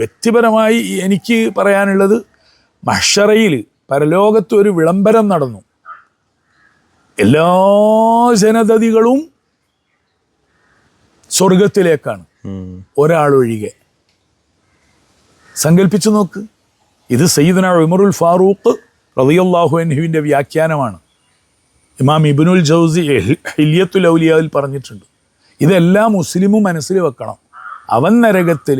വ്യക്തിപരമായി എനിക്ക് പറയാനുള്ളത് മഷറയിൽ പരലോകത്ത് ഒരു വിളംബരം നടന്നു. എല്ലാ ജനതതികളും സ്വർഗത്തിലേക്കാണ്. ഒരാളൊഴികെ. സങ്കല്പിച്ചു നോക്ക്. ഇത് സയ്യിദന ഉമറുൽ ഫാറൂഖ് റളിയല്ലാഹു അൻഹുവിന്റെ വ്യാഖ്യാനമാണ്. ഇമാം ഇബിനുൽ ജൗസി ഹില്യത്തുൽ ഔലിയാവിൽ പറഞ്ഞിട്ടുണ്ട്. ഇതെല്ലാം മുസ്ലിമും മനസ്സിൽ വെക്കണം. അവൻ നരകത്തിൽ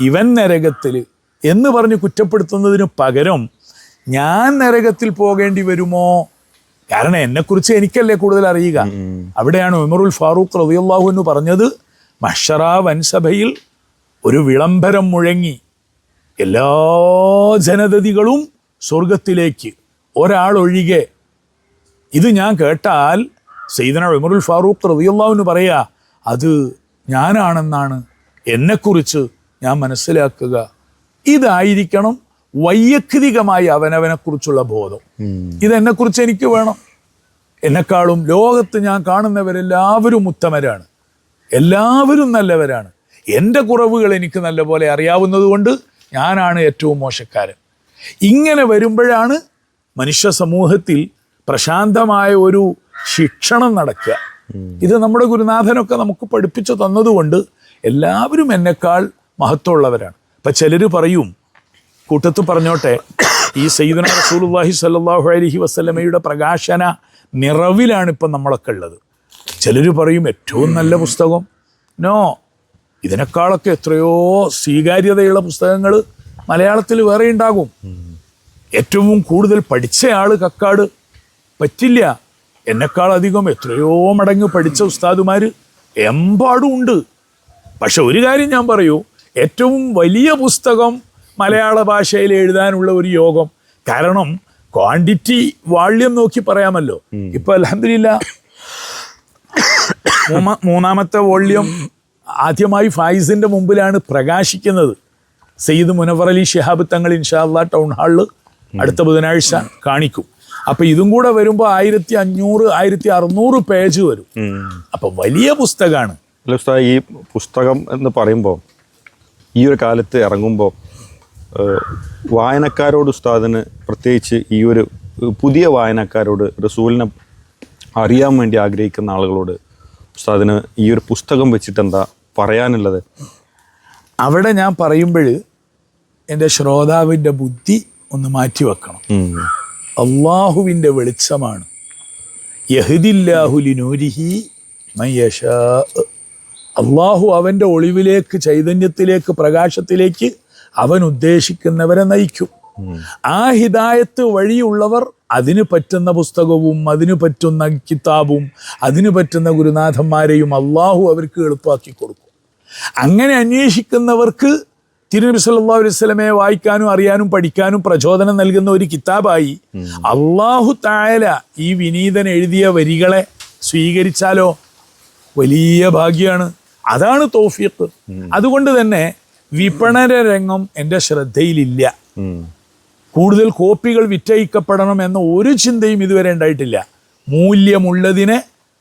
ഇവൻ നരകത്തിൽ എന്ന് പറഞ്ഞ് കുറ്റപ്പെടുത്തുന്നതിന് പകരം ഞാൻ നരകത്തിൽ പോകേണ്ടി വരുമോ? കാരണം എന്നെക്കുറിച്ച് എനിക്കല്ലേ കൂടുതൽ അറിയുക. അവിടെയാണ് ഉമറുൽ ഫാറൂഖ് റബിയുള്ളാഹു എന്ന് പറഞ്ഞത് മഷറ വൻസഭയിൽ ഒരു വിളംബരം മുഴങ്ങി എല്ലാ ജനതതികളും സ്വർഗത്തിലേക്ക് ഒരാളൊഴികെ. ഇത് ഞാൻ കേട്ടാൽ സെയ്ദന ഉമറുൽ ഫാറൂഖ് റതിയല്ലാഹു എന്ന് പറയുക അത് ഞാനാണെന്നാണ്. എന്നെക്കുറിച്ച് ഞാൻ മനസ്സിലാക്കുക. ഇതായിരിക്കണം വൈയക്തികമായി അവനവനെക്കുറിച്ചുള്ള ബോധം. ഇതെന്നെക്കുറിച്ച് എനിക്ക് വേണം. എന്നെക്കാളും ലോകത്ത് ഞാൻ കാണുന്നവരെല്ലാവരും ഉത്തമരാണ്. എല്ലാവരും നല്ലവരാണ്. എന്റെ കുറവുകൾ എനിക്ക് നല്ലപോലെ അറിയാവുന്നതുകൊണ്ട് ഞാനാണ് ഏറ്റവും മോശക്കാരൻ. ഇങ്ങനെ വരുമ്പോഴാണ് മനുഷ്യ സമൂഹത്തിൽ പ്രശാന്തമായ ഒരു ശിക്ഷണം നടക്കുക. ഇത് നമ്മുടെ ഗുരുനാഥനൊക്കെ നമുക്ക് പഠിപ്പിച്ചു തന്നതുകൊണ്ട് എല്ലാവരും എന്നെക്കാൾ മഹത്വമുള്ളവരാണ്. അപ്പം ചിലർ പറയും കൂട്ടത്ത് പറഞ്ഞോട്ടെ ഈ സയ്യിദന റസൂലുള്ളാഹി സല്ലാഹു അലഹി വസ്ലമയുടെ പ്രകാശന നിറവിലാണ് ഇപ്പം നമ്മളൊക്കെ ഉള്ളത്. ചിലർ പറയും ഏറ്റവും നല്ല പുസ്തകം. നോ. ഇതിനേക്കാളൊക്കെ എത്രയോ സ്വീകാര്യതയുള്ള പുസ്തകങ്ങൾ മലയാളത്തിൽ വേറെ ഉണ്ടാകും. ഏറ്റവും കൂടുതൽ പഠിച്ച ആൾ കക്കാട്. പറ്റില്ല. എന്നെക്കാളധികം എത്രയോ മടങ്ങ് പഠിച്ച ഉസ്താദുമാർ എമ്പാടും ഉണ്ട്. പക്ഷെ ഒരു കാര്യം ഞാൻ പറയൂ ഏറ്റവും വലിയ പുസ്തകം മലയാള ഭാഷയിൽ എഴുതാനുള്ള ഒരു യോഗം. കാരണം ക്വാണ്ടിറ്റി വാള്യം നോക്കി പറയാമല്ലോ. ഇപ്പൊ അലഹമില്ല മൂന്നാമത്തെ വോള്യം ആദ്യമായി ഫായിസിന്റെ മുമ്പിലാണ് പ്രകാശിക്കുന്നത്. സെയ്ദ് മുനവർ അലി ഷിഹാബ് തങ്ങൾ ഇൻഷാല്ല ടൗൺ ഹാളിൽ അടുത്ത ബുധനാഴ്ച കാണിക്കും. അപ്പൊ ഇതും കൂടെ വരുമ്പോൾ ആയിരത്തി അഞ്ഞൂറ് ആയിരത്തി അറുന്നൂറ് പേജ് വരും. അപ്പൊ വലിയ പുസ്തകമാണ് ഈ പുസ്തകം എന്ന് പറയുമ്പോൾ ഈ ഒരു കാലത്ത് ഇറങ്ങുമ്പോൾ വായനക്കാരോട് ഉസ്താദിന് പ്രത്യേകിച്ച് ഈ ഒരു പുതിയ വായനക്കാരോട് റസൂലിനെ അറിയാൻ വേണ്ടി ആഗ്രഹിക്കുന്ന ആളുകളോട് ഉസ്താദിന് ഈ ഒരു പുസ്തകം വെച്ചിട്ട് എന്താ പറയാനുള്ളത്? അവിടെ ഞാൻ പറയുമ്പോൾ എന്റെ ശ്രോതാവിന്റെ ബുദ്ധി ഒന്ന് മാറ്റി വെക്കണം. അള്ളാഹുവിന്റെ വെളിച്ചമാണ്. യഹദില്ലാഹുലിനൂരിഹി മയ്യഷാ അള്ളാഹു അവന്റെ ഒളിവിലേക്ക് ചൈതന്യത്തിലേക്ക് പ്രകാശത്തിലേക്ക് അവൻ ഉദ്ദേശിക്കുന്നവരെ നയിക്കും. ആ ഹിദായത്ത് വഴിയുള്ളവർ അതിന് പറ്റുന്ന പുസ്തകവും അതിന് പറ്റുന്ന കിതാബും അതിന് പറ്റുന്ന ഗുരുനാഥന്മാരെയും അള്ളാഹു അവർക്ക് എളുപ്പമാക്കി കൊടുക്കും. അങ്ങനെ അന്വേഷിക്കുന്നവർക്ക് തിരുനബി സല്ലാ അലൈഹി വസല്ലമയെ വായിക്കാനും അറിയാനും പഠിക്കാനും പ്രചോദനം നൽകുന്ന ഒരു കിതാബായി അള്ളാഹു തായല ഈ വിനീതൻ എഴുതിയ വരികളെ സ്വീകരിച്ചാലോ? വലിയ ഭാഗ്യമാണ് അതാണ് തോഫിയത്ത് അതുകൊണ്ട് തന്നെ വിപണന രംഗം എന്റെ ശ്രദ്ധയിലില്ല. കൂടുതൽ കോപ്പികൾ വിറ്റയിക്കപ്പെടണം എന്ന ഒരു ചിന്തയും ഇതുവരെ ഉണ്ടായിട്ടില്ല. മൂല്യമുള്ളതിനെ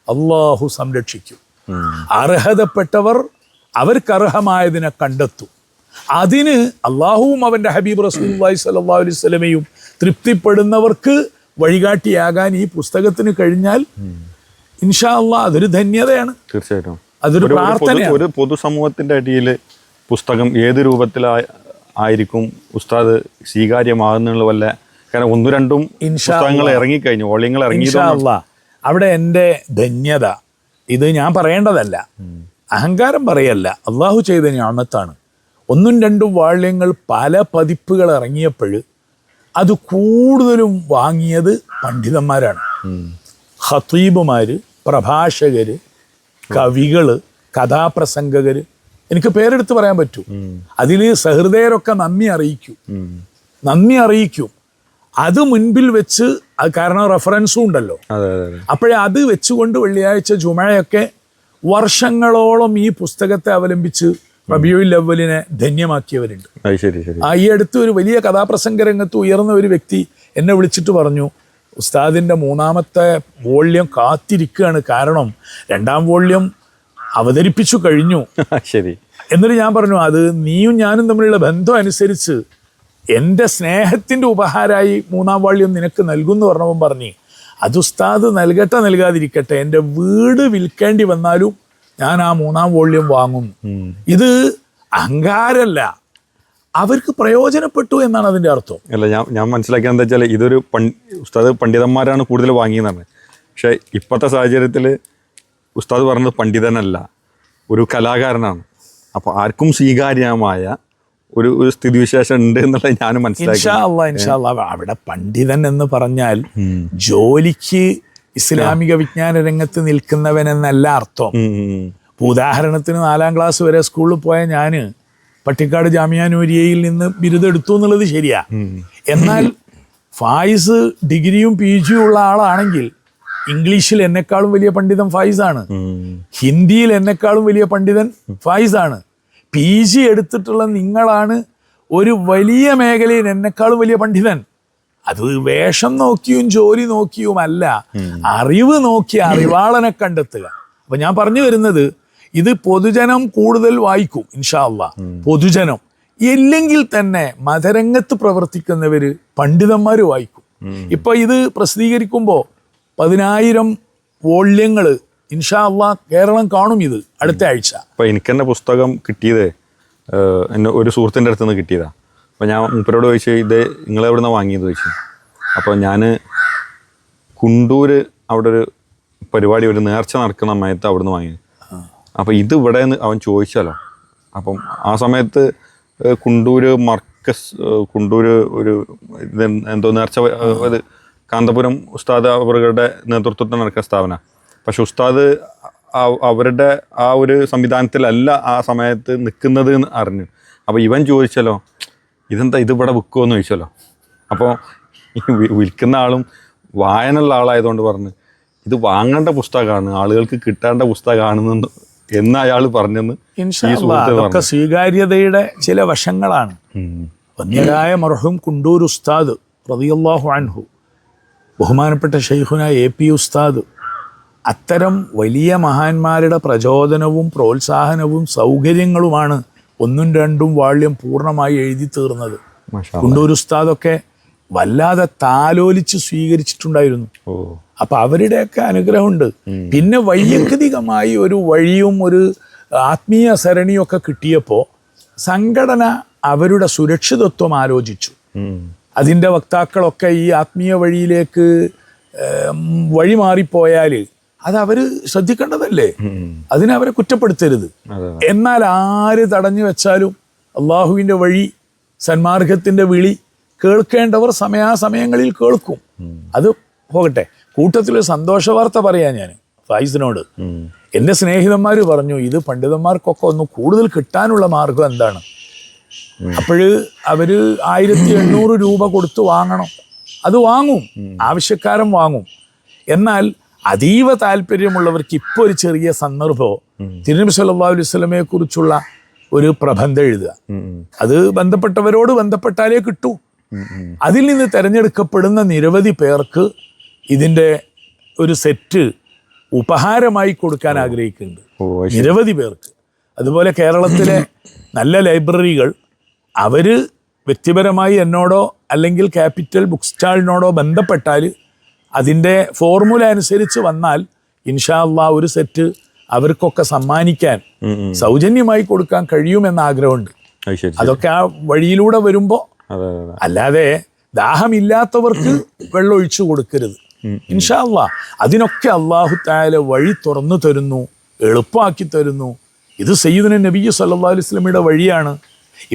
അള്ളാഹു സംരക്ഷിക്കും. അർഹതപ്പെട്ടവർ അവർക്ക് അർഹമായതിനെ കണ്ടെത്തും. അതിന് അള്ളാഹുവും അവന്റെ ഹബീബ് റസൂലുള്ളാഹി സല്ലാ അലൈഹി സ്വലമയും തൃപ്തിപ്പെടുന്നവർക്ക് വഴികാട്ടിയാകാൻ ഈ പുസ്തകത്തിന് കഴിഞ്ഞാൽ ഇൻഷാ അള്ളാഹ് അതൊരു ധന്യതയാണ്. തീർച്ചയായിട്ടും. അതൊരു ഒരു- ഒരു പ്രാർത്ഥനയാണ്. ഒരു പൊതുസമൂഹത്തിന്റെ അടിയിൽ പുസ്തകം ഏത് രൂപത്തിൽ ആയിരിക്കും ഉസ്താദ് സ്വീകാര്യമാകുന്നുള്ള വല്ല കാരണം ഒന്നു രണ്ടും പുസ്തകങ്ങൾ ഇറങ്ങിക്കഴിഞ്ഞു ഓളിയങ്ങൾ ഇറങ്ങി അവിടെ എന്റെ ധന്യത. ഇത് ഞാൻ പറയേണ്ടതല്ല. അഹങ്കാരം പറയല്ല. അള്ളാഹു ചെയ്ത ഞാമത്താണ്. ഒന്നും രണ്ടും വാള്യങ്ങൾ പല പതിപ്പുകൾ ഇറങ്ങിയപ്പോൾ അത് കൂടുതലും വാങ്ങിയത് പണ്ഡിതന്മാരാണ്. ഹത്തീബുമാർ പ്രഭാഷകര് കവികൾ കഥാപ്രസംഗകർ എനിക്ക് പേരെടുത്ത് പറയാൻ പറ്റൂ. അതിൽ സഹൃദയരൊക്കെ നന്ദി അറിയിക്കും. നന്ദി അറിയിക്കും. അത് മുൻപിൽ വെച്ച് അത് കാരണം റെഫറൻസും ഉണ്ടല്ലോ. അപ്പോഴേ അത് വെച്ചുകൊണ്ട് വെള്ളിയാഴ്ച ജുമഴയൊക്കെ വർഷങ്ങളോളം ഈ പുസ്തകത്തെ അവലംബിച്ച് റബിയുൽ അവലിനെ ധന്യമാക്കിയവരുണ്ട്. ഈ അടുത്ത് ഒരു വലിയ കഥാപ്രസംഗ രംഗത്ത് ഉയർന്ന ഒരു വ്യക്തി എന്നെ വിളിച്ചിട്ട് പറഞ്ഞു ഉസ്താദിന്റെ മൂന്നാമത്തെ വോള്യം കാത്തിരിക്കുകയാണ് കാരണം രണ്ടാം വോള്യം അവതരിപ്പിച്ചു കഴിഞ്ഞു. ശരി. എന്നിട്ട് ഞാൻ പറഞ്ഞു അത് നീയും ഞാനും തമ്മിലുള്ള ബന്ധം അനുസരിച്ച് എന്റെ സ്നേഹത്തിന്റെ ഉപഹാരമായി മൂന്നാം വാള്യം നിനക്ക് നൽകുമെന്ന് പറഞ്ഞപ്പം പറഞ്ഞു അത് ഉസ്താദ് നൽകട്ടെ നൽകാതിരിക്കട്ടെ എന്റെ വീട് വിൽക്കേണ്ടി വന്നാലും ഞാൻ ആ മൂന്നാം വോള്യം വാങ്ങും ഇത് അഹങ്കാരല്ല അവർക്ക് പ്രയോജനപ്പെട്ടു എന്നാണ് അതിന്റെ അർത്ഥം. അല്ല ഞാൻ ഞാൻ മനസ്സിലാക്കിയത് എന്താ വെച്ചാൽ ഇതൊരു ഉസ്താദ് പണ്ഡിതന്മാരാണ് കൂടുതൽ വാങ്ങിയതാണ് പക്ഷേ ഇപ്പോഴത്തെ സാഹചര്യത്തിൽ ഉസ്താദ് പറഞ്ഞത് പണ്ഡിതനല്ല ഒരു കലാകാരനാണ്. അപ്പോൾ ആർക്കും സ്വീകാര്യമായ ഒരു ഒരു സ്ഥിതിവിശേഷം ഉണ്ട് എന്നുള്ളത് ഞാൻ മനസ്സിലാക്കി. അവിടെ പണ്ഡിതൻ എന്ന് പറഞ്ഞാൽ ജോലിക്ക് ഇസ്ലാമിക വിജ്ഞാന രംഗത്ത് നിൽക്കുന്നവൻ എന്നല്ല അർത്ഥം. ഉദാഹരണത്തിന് നാലാം ക്ലാസ് വരെ സ്കൂളിൽ പോയ ഞാൻ പട്ടിക്കാട് ജാമ്യാനൂരിയയിൽ നിന്ന് ബിരുദെടുത്തു എന്നുള്ളത് ശരിയാ. എന്നാൽ ഫായിസ് ഡിഗ്രിയും പി ജിയും ഉള്ള ആളാണെങ്കിൽ ഇംഗ്ലീഷിൽ എന്നെക്കാളും വലിയ പണ്ഡിതൻ ഫായിസാണ്. ആണ് ഹിന്ദിയിൽ എന്നെക്കാളും വലിയ പണ്ഡിതൻ ഫായിസാണ്. പി ജി എടുത്തിട്ടുള്ള നിങ്ങളാണ് ഒരു വലിയ മേഖലയിൽ എന്നെക്കാളും വലിയ പണ്ഡിതൻ. അത് വേഷം നോക്കിയും ജോലി നോക്കിയുമല്ല അറിവ് നോക്കി അറിവാളനെ കണ്ടെത്തുക. അപ്പൊ ഞാൻ പറഞ്ഞു വരുന്നത് ഇത് പൊതുജനം കൂടുതൽ വായിക്കും ഇൻഷാല്ല അള്ളാ പൊതുജനം. ഇല്ലെങ്കിൽ തന്നെ മതരംഗത്ത് പ്രവർത്തിക്കുന്നവര് പണ്ഡിതന്മാര് വായിക്കും. ഇപ്പൊ ഇത് പ്രസിദ്ധീകരിക്കുമ്പോൾ പതിനായിരം വോള്യങ്ങൾ ഇൻഷാല്ല കേരളം കാണും ഇത് അടുത്ത ആഴ്ച. അപ്പൊ എനിക്ക് തന്നെ പുസ്തകം കിട്ടിയത് എന്നെ ഒരു സുഹൃത്തിന്റെ അടുത്ത് നിന്ന് കിട്ടിയതാ. അപ്പോൾ ഞാൻ മുപ്പരോട് ചോദിച്ചു ഇത് നിങ്ങൾ എവിടെ നിന്നാണ് വാങ്ങിയത്? ചോദിച്ചു. അപ്പോൾ ഞാൻ കുണ്ടൂര് അവിടെ ഒരു പരിപാടി ഒരു നേർച്ച നടക്കുന്ന സമയത്ത് അവിടെ നിന്ന് വാങ്ങിയത് അപ്പോൾ ഇത് ഇവിടെ നിന്ന് അവൻ ചോദിച്ചാലോ? അപ്പം ആ സമയത്ത് കുണ്ടൂര് മർക്കസ് കുണ്ടൂര് ഒരു എന്തോ നേർച്ച അത് കാന്തപുരം ഉസ്താദ് അവരുടെ നേതൃത്വത്തിൽ നടക്കുന്ന സ്ഥാപന. പക്ഷെ ഉസ്താദ് അവരുടെ ആ ഒരു സംവിധാനത്തിലല്ല ആ സമയത്ത് നിൽക്കുന്നത് എന്ന് അറിഞ്ഞു. അപ്പോൾ ഇവൻ ചോദിച്ചല്ലോ ഇതെന്താ ഇത് ഇവിടെ വിൽക്കുമോ എന്ന് ചോദിച്ചല്ലോ അപ്പോൾ വിൽക്കുന്ന ആളും വായനയുള്ള ആളായതുകൊണ്ട് പറഞ്ഞു ഇത് വാങ്ങേണ്ട പുസ്തകമാണ് ആളുകൾക്ക് കിട്ടേണ്ട പുസ്തകമാണെന്ന് എന്ന് അയാൾ പറഞ്ഞെന്ന് അതൊക്കെ സ്വീകാര്യതയുടെ ചില വശങ്ങളാണ്. വന്യരായ മർഹൂം കുണ്ടൂർ ഉസ്താദ് റളിയല്ലാഹു അൻഹു ബഹുമാനപ്പെട്ട ഷെയ്ഖുന എ പി ഉസ്താദ് അത്തരം വലിയ മഹാന്മാരുടെ പ്രചോദനവും പ്രോത്സാഹനവും സൗകര്യങ്ങളുമാണ് ഒന്നും രണ്ടും വാള്യം പൂർണമായി എഴുതി തീർന്നത് കുണ്ടൂർ ഉസ്താദൊക്കെ വല്ലാതെ താലോലിച്ച് സ്വീകരിച്ചിട്ടുണ്ടായിരുന്നു. അപ്പൊ അവരുടെയൊക്കെ അനുഗ്രഹമുണ്ട്. പിന്നെ വൈയക്തികമായി ഒരു വഴിയും ഒരു ആത്മീയ സരണിയും ഒക്കെ കിട്ടിയപ്പോൾ സംഘടന അവരുടെ സുരക്ഷിതത്വം ആലോചിച്ചു. അതിന്റെ വക്താക്കളൊക്കെ ഈ ആത്മീയ വഴിയിലേക്ക് വഴി മാറിപ്പോയാൽ അത് അവർ ശ്രദ്ധിക്കേണ്ടതല്ലേ. അതിനവരെ കുറ്റപ്പെടുത്തരുത്. എന്നാൽ ആര് തടഞ്ഞു വെച്ചാലും അള്ളാഹുവിന്റെ വഴി സന്മാർഗത്തിന്റെ വിളി കേൾക്കേണ്ടവർ സമയാസമയങ്ങളിൽ കേൾക്കും. അത് പോകട്ടെ. കൂട്ടത്തിൽ സന്തോഷ വാർത്ത പറയാ ഞാൻ ഫായിസിനോട്. എന്റെ സ്നേഹിതന്മാർ പറഞ്ഞു ഇത് പണ്ഡിതന്മാർക്കൊക്കെ ഒന്ന് കൂടുതൽ കിട്ടാനുള്ള മാർഗം എന്താണ്? അപ്പോഴ് അവർ ആയിരത്തി എണ്ണൂറ് രൂപ കൊടുത്ത് വാങ്ങണം. അത് വാങ്ങും. ആവശ്യക്കാരൻ വാങ്ങും. എന്നാൽ അതീവ താല്പര്യമുള്ളവർക്ക് ഇപ്പോൾ ഒരു ചെറിയ സന്ദർഭമോ തിരുനബി സല്ലല്ലാഹു അലൈഹി കുറിച്ചുള്ള ഒരു പ്രബന്ധം എഴുതുക. അത് ബന്ധപ്പെട്ടവരോട് ബന്ധപ്പെട്ടാലേ കിട്ടൂ. അതിൽ നിന്ന് തിരഞ്ഞെടുക്കപ്പെടുന്ന നിരവധി പേർക്ക് ഇതിന്റെ ഒരു സെറ്റ് ഉപഹാരമായി കൊടുക്കാൻ ആഗ്രഹിക്കുന്നുണ്ട്. നിരവധി പേർക്ക്. അതുപോലെ കേരളത്തിലെ നല്ല ലൈബ്രറികൾ അവർ വ്യക്തിപരമായി എന്നോടോ അല്ലെങ്കിൽ ക്യാപിറ്റൽ ബുക്ക് സ്റ്റാളിനോടോ ബന്ധപ്പെട്ടാൽ അതിന്റെ ഫോർമുല അനുസരിച്ച് വന്നാൽ ഇൻഷാല്ല ഒരു സെറ്റ് അവർക്കൊക്കെ സമ്മാനിക്കാൻ. സൗജന്യമായി കൊടുക്കാൻ കഴിയുമെന്ന ആഗ്രഹമുണ്ട്. അത് അതൊക്കെ ആ വഴിയിലൂടെ വരുമ്പോൾ അല്ലാതെ ദാഹമില്ലാത്തവർക്ക് വെള്ളം ഒഴിച്ചു കൊടുക്കരുത് ഇൻഷാല്ല അതിനൊക്കെ അള്ളാഹു താല വഴി തുറന്നു തരുന്നു എളുപ്പമാക്കി തരുന്നു. ഇത് സയ്യിദിന നബി സല്ലാ അലൈഹി സ്വലമിയുടെ വഴിയാണ്.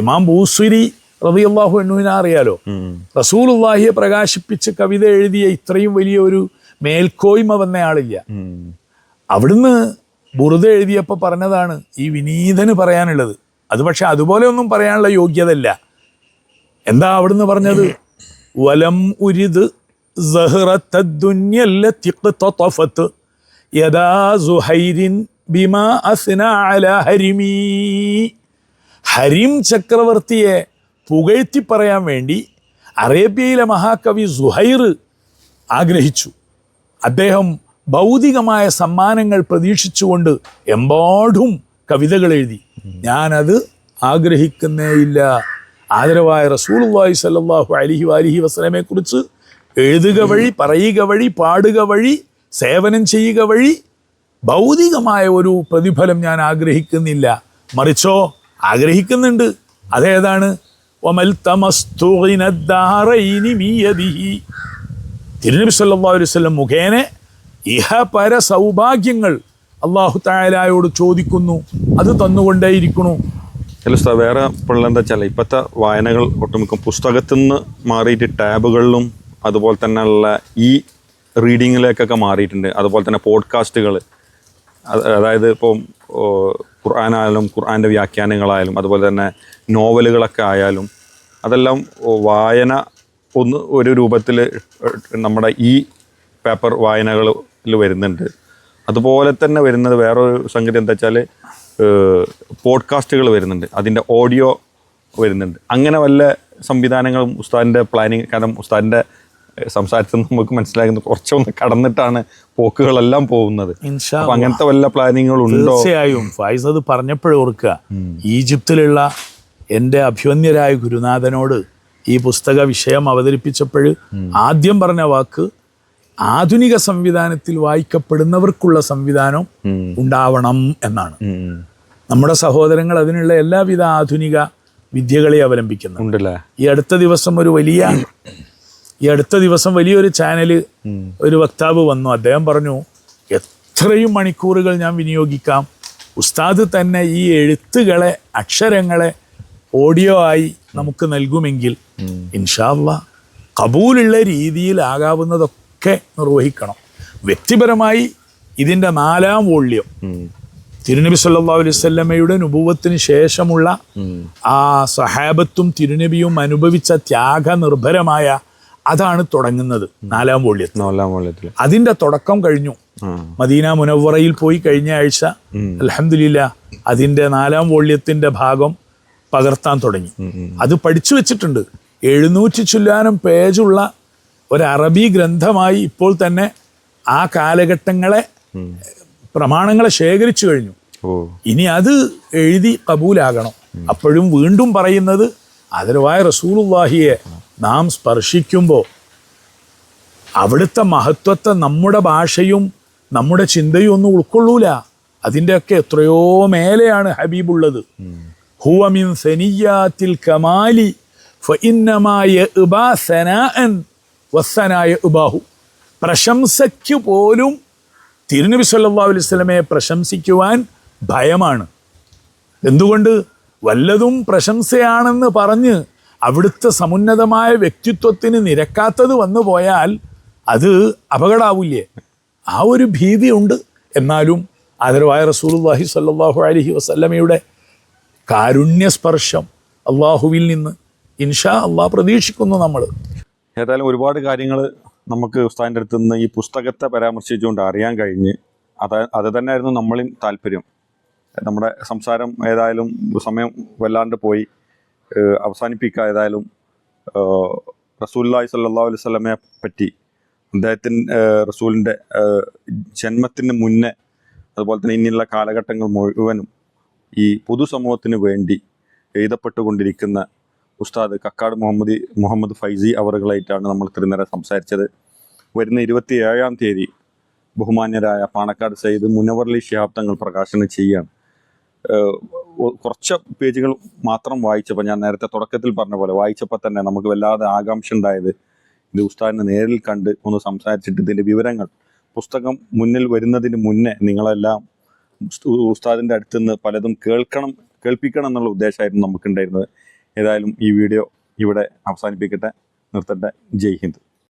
ഇമാം ബൂസുരി റബി അള്ളാഹു എണ്ണുവിനെ അറിയാലോ റസൂൽ ഉള്ളാഹിയെ പ്രകാശിപ്പിച്ച് കവിത എഴുതിയ ഇത്രയും വലിയ ഒരു മേൽക്കോയ്മ വന്നയാളില്ല. അവിടുന്ന് ബുറുദ എഴുതിയപ്പോൾ പറഞ്ഞതാണ് ഈ വിനീതന് പറയാനുള്ളത്. അത് പക്ഷെ അതുപോലെ ഒന്നും പറയാനുള്ള യോഗ്യതല്ല എന്താ അവിടുന്ന് പറഞ്ഞത്? വലം ഉരിത് ഹരിം ചക്രവർത്തിയെ പുകഴ്ത്തി പറയാൻ വേണ്ടി അറേബ്യയിലെ മഹാകവി സുഹൈർ ആഗ്രഹിച്ചു. അദ്ദേഹം ഭൗതികമായ സമ്മാനങ്ങൾ പ്രതീക്ഷിച്ചുകൊണ്ട് എമ്പാടും കവിതകൾ എഴുതി. ഞാനത് ആഗ്രഹിക്കുന്നേയില്ല ആദരവായ റസൂലുള്ളാഹി സ്വല്ലല്ലാഹു അലിഹി വാലിഹി വസല്ലമയെ കുറിച്ച് എഴുതുക വഴി പറയുക വഴി പാടുക വഴി സേവനം ചെയ്യുക വഴി ഭൗതികമായ ഒരു പ്രതിഫലം ഞാൻ ആഗ്രഹിക്കുന്നില്ല. മറിച്ചോ? ആഗ്രഹിക്കുന്നുണ്ട്. അതേതാണ്? തിരുനബി സല്ലല്ലാഹു അലൈഹി വസല്ലം ഇഹ പര സൗഭാഗ്യങ്ങൾ അള്ളാഹു തായാലായോട് ചോദിക്കുന്നു. അത് തന്നുകൊണ്ടേയിരിക്കണു ഉസ്താദ് വേറെ ഇപ്പോൾ എന്താ വെച്ചാൽ ഇപ്പോഴത്തെ വായനകൾ ഒട്ടുമിക്ക പുസ്തകത്തിൽ നിന്ന് മാറിയിട്ട് ടാബുകളിലും അതുപോലെ തന്നെയുള്ള ഈ റീഡിങ്ങിലേക്കൊക്കെ മാറിയിട്ടുണ്ട്. അതുപോലെ തന്നെ പോഡ്കാസ്റ്റുകൾ. അതായത് ഇപ്പം ഖുർആാനായാലും ഖുർആാന്റെ വ്യാഖ്യാനങ്ങളായാലും അതുപോലെ തന്നെ നോവലുകളൊക്കെ ആയാലും അതെല്ലാം വായന ഒന്ന് ഒരു രൂപത്തിൽ നമ്മുടെ ഈ പേപ്പർ വായനകളിൽ വരുന്നുണ്ട്. അതുപോലെ തന്നെ വരുന്നത് വേറൊരു സംഗതി എന്താ വെച്ചാൽ പോഡ്കാസ്റ്റുകൾ വരുന്നുണ്ട്. അതിന്റെ ഓഡിയോ വരുന്നുണ്ട്. അങ്ങനെ വല്ല സംവിധാനങ്ങളും ഉസ്താദിന്റെ പ്ലാനിങ് കാരണം ഉസ്താദിന്റെ സംസാരത്തിൽ നിന്ന് നമുക്ക് മനസ്സിലാകുന്നത് കുറച്ചൊന്ന് കടന്നിട്ടാണ് പോക്കുകളെല്ലാം പോകുന്നത്. അങ്ങനത്തെ വല്ല പ്ലാനിങ്ങുകളുണ്ടോ തീർച്ചയായും. ഫൈസ് അത് പറഞ്ഞപ്പോഴും ഓർക്കുക. ഈജിപ്തിലുള്ള എന്റെ അഭ്യുന്യരായ ഗുരുനാഥനോട് ഈ പുസ്തക വിഷയം അവതരിപ്പിച്ചപ്പോൾ ആദ്യം പറഞ്ഞ വാക്ക് ആധുനിക സംവിധാനത്തിൽ വായിക്കപ്പെടുന്നവർക്കുള്ള സംവിധാനം ഉണ്ടാവണം എന്നാണ്. നമ്മുടെ സഹോദരങ്ങൾ അതിനുള്ള എല്ലാവിധ ആധുനിക വിദ്യകളെ അവലംബിക്കുന്നുണ്ടല്ലേ ഈ അടുത്ത ദിവസം ഒരു വലിയ ഈ അടുത്ത ദിവസം വലിയൊരു ചാനൽ ഒരു വക്താവ് വന്നു. അദ്ദേഹം പറഞ്ഞു എത്രയും മണിക്കൂറുകൾ ഞാൻ വിനിയോഗിക്കാം. ഉസ്താദ് തന്നെ ഈ എഴുത്തുകളെ അക്ഷരങ്ങളെ ഓഡിയോ ആയി നമുക്ക് നൽകുമെങ്കിൽ ഇൻഷാല്ല കബൂലുള്ള രീതിയിലാകാവുന്നതൊക്കെ നിർവഹിക്കണം. വ്യക്തിപരമായി ഇതിന്റെ നാലാം വോള്യം. തിരുനബി സല്ലാ അലൈഹി വസല്ലമയുടെ നുബുവത്തിന് ശേഷമുള്ള ആ സഹാബത്തും തിരുനബിയും അനുഭവിച്ച ത്യാഗ നിർഭരമായ അതാണ് തുടങ്ങുന്നത് നാലാം വോള്യത്തിൽ നാലാം വോള്യത്തിൽ അതിന്റെ തുടക്കം കഴിഞ്ഞു. മദീന മുനവറയിൽ പോയി കഴിഞ്ഞ ആഴ്ച അലഹമില്ല അതിന്റെ നാലാം വോള്യത്തിന്റെ ഭാഗം പകർത്താൻ തുടങ്ങി. അത് പഠിച്ചു വെച്ചിട്ടുണ്ട്. എഴുന്നൂറ്റി ചുല്ലാനം പേജുള്ള ഒരു അറബി ഗ്രന്ഥമായി ഇപ്പോൾ തന്നെ ആ കാലഘട്ടങ്ങളെ പ്രമാണങ്ങളെ ശേഖരിച്ചു കഴിഞ്ഞു. ഇനി അത് എഴുതി കബൂലാകണം. അപ്പോഴും വീണ്ടും പറയുന്നത് ആദരവായ റസൂലുള്ളാഹിയെ നാം സ്പർശിക്കുമ്പോൾ അവിടുത്തെ മഹത്വത്തെ നമ്മുടെ ഭാഷയും നമ്മുടെ ചിന്തയും ഒന്നും ഉൾക്കൊള്ളൂല. അതിന്റെയൊക്കെ എത്രയോ മേലെയാണ് ഹബീബുള്ളത്. ഹുവ മിൻ സനിയാത്തിൽ കമാലി ഫഇന്നമായ വസ്സനായ ഇബാഹു പ്രശംസയ്ക്ക് പോലും തിരുനബി സല്ലാ അലൈഹി വസല്ലമയെ പ്രശംസിക്കുവാൻ ഭയമാണ്. എന്തുകൊണ്ട്? വല്ലതും പ്രശംസയാണെന്ന് പറഞ്ഞ് അവിടുത്തെ സമുന്നതമായ വ്യക്തിത്വത്തിന് നിരക്കാത്തത് വന്നു പോയാൽ അത് അപകടാവില്ലേ? ആ ഒരു ഭീതിയുണ്ട്. എന്നാലും ആദരവായ റസൂലുള്ളാഹി സല്ലാഹു അലഹി വസല്ലമയുടെ കാരുണ്യസ്പർശം അള്ളാഹുവിൽ നിന്ന് ഇൻഷാ അള്ളാഹ് പ്രതീക്ഷിക്കുന്നു നമ്മൾ. ഏതായാലും ഒരുപാട് കാര്യങ്ങൾ നമുക്ക് ഉസ്താദിന്റെ അടുത്ത് നിന്ന് ഈ പുസ്തകത്തെ പരാമർശിച്ചുകൊണ്ട് അറിയാൻ കഴിഞ്ഞ് അത് അത് തന്നെയായിരുന്നു നമ്മളും താല്പര്യം. നമ്മുടെ സംസാരം ഏതായാലും സമയം വല്ലാണ്ട് പോയി. അവസാനിപ്പിക്കുക ഏതായാലും. റസൂല്ലായി സല്ലാ അലൈഹി സ്വലമയെ പറ്റി അദ്ദേഹത്തിൻ റസൂലിന്റെ ജന്മത്തിന് മുന്നേ അതുപോലെ തന്നെ ഇനിയുള്ള കാലഘട്ടങ്ങൾ മുഴുവനും ഈ പൊതുസമൂഹത്തിന് വേണ്ടി എഴുതപ്പെട്ടുകൊണ്ടിരിക്കുന്ന ഉസ്താദ് കക്കാട് മുഹമ്മദ് മുഹമ്മദ് ഫൈസി അവറുകളായിട്ടാണ് നമ്മൾ തിരുനേരം സംസാരിച്ചത്. വരുന്ന ഇരുപത്തി ഏഴാം തീയതി ബഹുമാന്യരായ പാണക്കാട് സയ്യിദ് മുനവർലി ശിഹാബ്ദങ്ങൾ പ്രകാശനം ചെയ്യുകയാണ്. കുറച്ച് പേജുകൾ മാത്രം വായിച്ചപ്പോൾ ഞാൻ നേരത്തെ തുടക്കത്തിൽ പറഞ്ഞ പോലെ വായിച്ചപ്പോൾ തന്നെ നമുക്ക് വല്ലാതെ ആകാംക്ഷ ഉണ്ടായത് ഇത് ഉസ്താദിനെ നേരിൽ കണ്ട് ഒന്ന് സംസാരിച്ചിട്ട് ഇതിന്റെ വിവരങ്ങൾ. പുസ്തകം മുന്നിൽ വരുന്നതിന് മുന്നേ നിങ്ങളെല്ലാം ഉസ്ത- ഉസ്താദിന്റെ അടുത്ത് നിന്ന് പലതും കേൾക്കണം കേൾപ്പിക്കണം എന്നുള്ള ഉദ്ദേശമായിരുന്നു നമുക്കുണ്ടായിരുന്നത്. ഏതായാലും ഈ വീഡിയോ ഇവിടെ അവസാനിപ്പിക്കട്ടെ. നിർത്തട്ടെ. ജയ് ഹിന്ദ്.